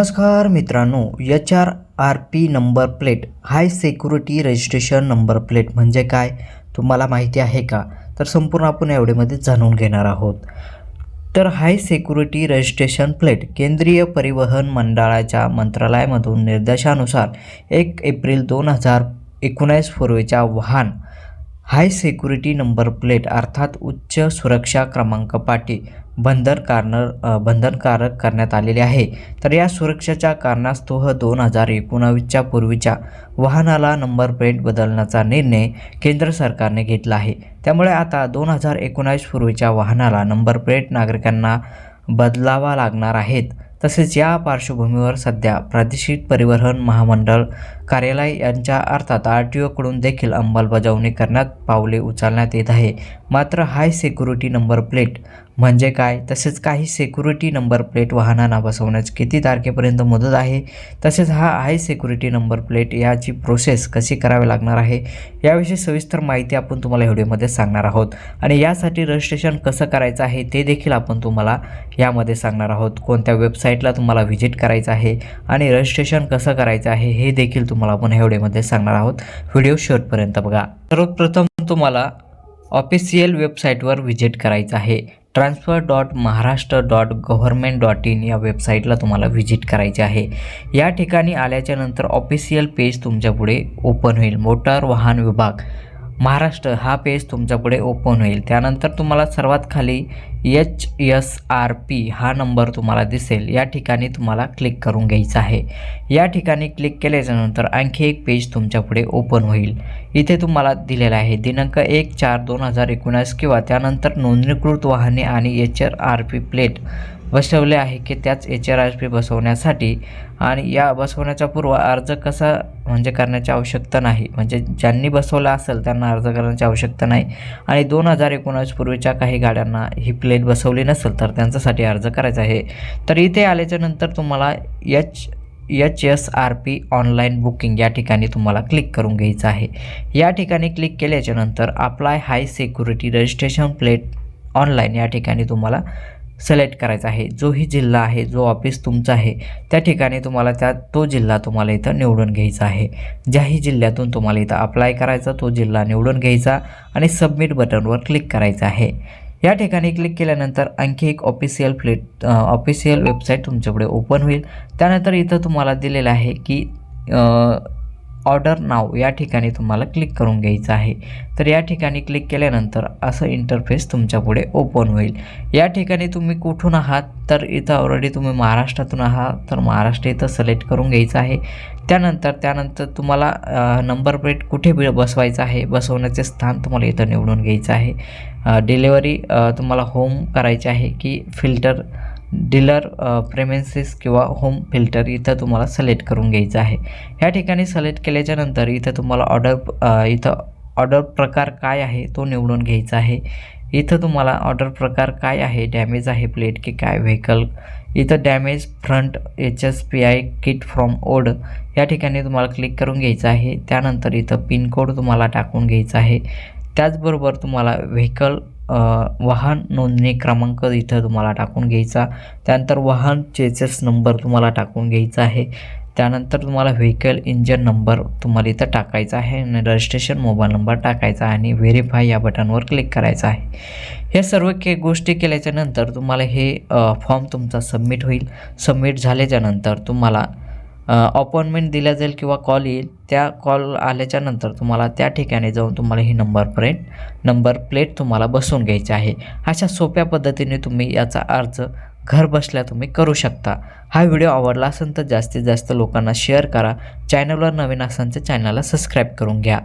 नमस्कार मित्रांनो H R R P number plate high security registration number plate म्हणजे काय? तुम्हाला माहिती आहे का? तर संपूर्ण आपण एवढेमध्ये जाणून घेणार आहोत. तर हाय सिक्युरिटी रजिस्ट्रेशन प्लेट केंद्रीय परिवहन मंडळाच्या मंत्रालयामधून निर्देशानुसार एक एप्रिल दोन हजार एकोणीस पूर्वीच्या वाहन हाय सिक्युरिटी नंबर प्लेट अर्थात उच्च सुरक्षा क्रमांक पाटी बंधनकारणार बंधनकारक करण्यात आलेले आहे. तर या सुरक्षेच्या कारणास्तव दोन हजार एकोणावीसच्या पूर्वीच्या वाहनाला नंबर प्लेट बदलण्याचा निर्णय केंद्र सरकारने घेतला आहे. त्यामुळे आता दोन हजार एकोणावीस पूर्वीच्या वाहनाला नंबर प्लेट नागरिकांना बदलावा लागणार आहेत. तसेच या पार्श्वभूमीवर सध्या प्रादेशिक परिवहन महामंडळ कार्यालय यांच्या अर्थात आर टी ओकडून देखील अंमलबजावणी करण्यात पावले उचलण्यात येत आहे. मात्र हाय सिक्युरिटी नंबर प्लेट म्हणजे काय? तसेच काही सिक्युरिटी नंबर प्लेट वाहनांना बसवण्यास किती तारखेपर्यंत मुदत आहे? तसेच हा हाय सिक्युरिटी नंबर प्लेट याची प्रोसेस कशी करावी लागणार आहे? याविषयी सविस्तर माहिती आपण तुम्हाला व्हिडिओमध्ये सांगणार आहोत. आणि यासाठी रजिस्ट्रेशन कसं करायचं आहे ते देखील आपण तुम्हाला यामध्ये सांगणार आहोत. कोणत्या वेबसाईटला तुम्हाला व्हिजिट करायचं आहे आणि रजिस्ट्रेशन कसं करायचं आहे हे देखील तुम्हाला आपण ह्या व्हिडिओमध्ये सांगणार आहोत. व्हिडिओ शेवटपर्यंत बघा. सर्वप्रथम तुम्हाला ऑफिशियल वेबसाईटवर व्हिजिट करायचं आहे. Transfer dot Maharashtra dot government dot in या वेबसाईटला तुम्हाला व्हिजिट करायचे आहे. या ठिकाणी आल्याच्यानंतर ऑफिशियल पेज तुमच्यापुढे ओपन होईल. मोटार वाहन विभाग. महाराष्ट्र हा पेज तुमच्यापुढे ओपन होईल. त्यानंतर तुम्हाला सर्वात खाली एच एस आर पी हा नंबर तुम्हाला दिसेल. या ठिकाणी तुम्हाला क्लिक करून घ्यायचा आहे. या ठिकाणी क्लिक केल्याच्यानंतर आणखी एक पेज तुमच्यापुढे ओपन होईल. इथे तुम्हाला दिलेला आहे दिनांक एक चार दोन हजार एकोणीस किंवा त्यानंतर नोंदणीकृत वाहने आणि एच आर पी प्लेट बसवले आहे की त्याच एच आर आर पी बसवण्यासाठी. आणि या बसवण्याचा पूर्व अर्ज कसा म्हणजे करण्याची आवश्यकता नाही. म्हणजे ज्यांनी बसवला असेल त्यांना अर्ज करण्याची आवश्यकता नाही. आणि दोन हजार एकोणावीस पूर्वीच्या काही गाड्यांना ही प्लेट बसवली नसेल तर त्यांच्यासाठी अर्ज करायचा आहे. तर इथे आल्याच्यानंतर तुम्हाला H H S R P online booking या ठिकाणी तुम्हाला क्लिक करून घ्यायचं आहे. या ठिकाणी क्लिक केल्याच्यानंतर apply high security registration plate online या ठिकाणी तुम्हाला सिलेक्ट करायचा आहे. जोही जिल्हा आहे जो ऑफिस तुमचा आहे त्या ठिकाणी तुम्हाला त्या तो जिल्हा तुम्हाला इथं निवडून घ्यायचा आहे. ज्याही जिल्ह्यातून तुम्हाला इथं अप्लाय करायचा तो जिल्हा निवडून घ्यायचा आणि सबमिट बटनवर क्लिक करायचं आहे. या ठिकाणी क्लिक केल्यानंतर आणखी एक ऑफिशियल प्लेट ऑफिशियल वेबसाईट तुमच्याकडे ओपन होईल. त्यानंतर इथं तुम्हाला दिलेलं आहे की ऑर्डर नाव या ठिकाणी तुम्हाला क्लिक करून घ्यायचं आहे. तर या ठिकाणी क्लिक केल्यानंतर असं इंटरफेस तुमच्यापुढे ओपन होईल. या ठिकाणी तुम्ही कुठून आहात? तर इथं ऑलरेडी तुम्ही महाराष्ट्रातून आहात. तर महाराष्ट्र इथं सिलेक्ट करून घ्यायचं आहे. त्यानंतर त्यानंतर तुम्हाला नंबर प्लेट कुठे बसवायचं आहे? बसवण्याचे स्थान तुम्हाला इथं निवडून घ्यायचं आहे. डिलेवरी तुम्हाला होम करायची आहे की फिल्टर डीलर प्रेमेन्सेस किंवा होम फिल्टर इथं तुम्हाला सिलेक्ट करून घ्यायचं आहे. ह्या ठिकाणी सिलेक्ट केल्याच्यानंतर इथं तुम्हाला ऑर्डर इथं ऑर्डर प्रकार काय आहे तो निवडून घ्यायचा आहे. इथं तुम्हाला ऑर्डर प्रकार काय आहे डॅमेज आहे प्लेट की काय व्हेकल इथं damage front H S P I kit from ओड या ठिकाणी तुम्हाला क्लिक करून घ्यायचं आहे. त्यानंतर इथं पिनकोड तुम्हाला टाकून घ्यायचा आहे. त्याचबरोबर तुम्हाला व्हेकल वाहन नोंदणी क्रमांक इथं तुम्हाला टाकून घ्यायचा. त्यानंतर वाहन चेचेस नंबर तुम्हाला टाकून घ्यायचा आहे. त्यानंतर तुम्हाला व्हेकल इंजन नंबर तुम्हाला इथं टाकायचा आहे आणि रजिस्ट्रेशन मोबाईल नंबर टाकायचा आहे आणि व्हेरीफाय या बटनवर क्लिक करायचं आहे. हे सर्व के गोष्टी केल्याच्यानंतर तुम्हाला हे फॉर्म तुमचा सबमिट होईल. सबमिट झाल्याच्यानंतर तुम्हाला अपॉइंटमेंट दिल्या जाईल किंवा कॉल येईल त्या कॉल आल्याच्यानंतर तुम्हाला त्या ठिकाणी जाऊन तुम्हाला ही नंबर प्लेट नंबर प्लेट तुम्हाला बसवून घ्यायची आहे. अशा सोप्या पद्धतीने तुम्ही याचा अर्ज घर बसल्या तुम्ही करू शकता. हा व्हिडिओ आवडला असेल तर जास्तीत जास्त लोकांना शेअर करा. चॅनलवर नवीन असेल तर चॅनलला सबस्क्राईब करून घ्या.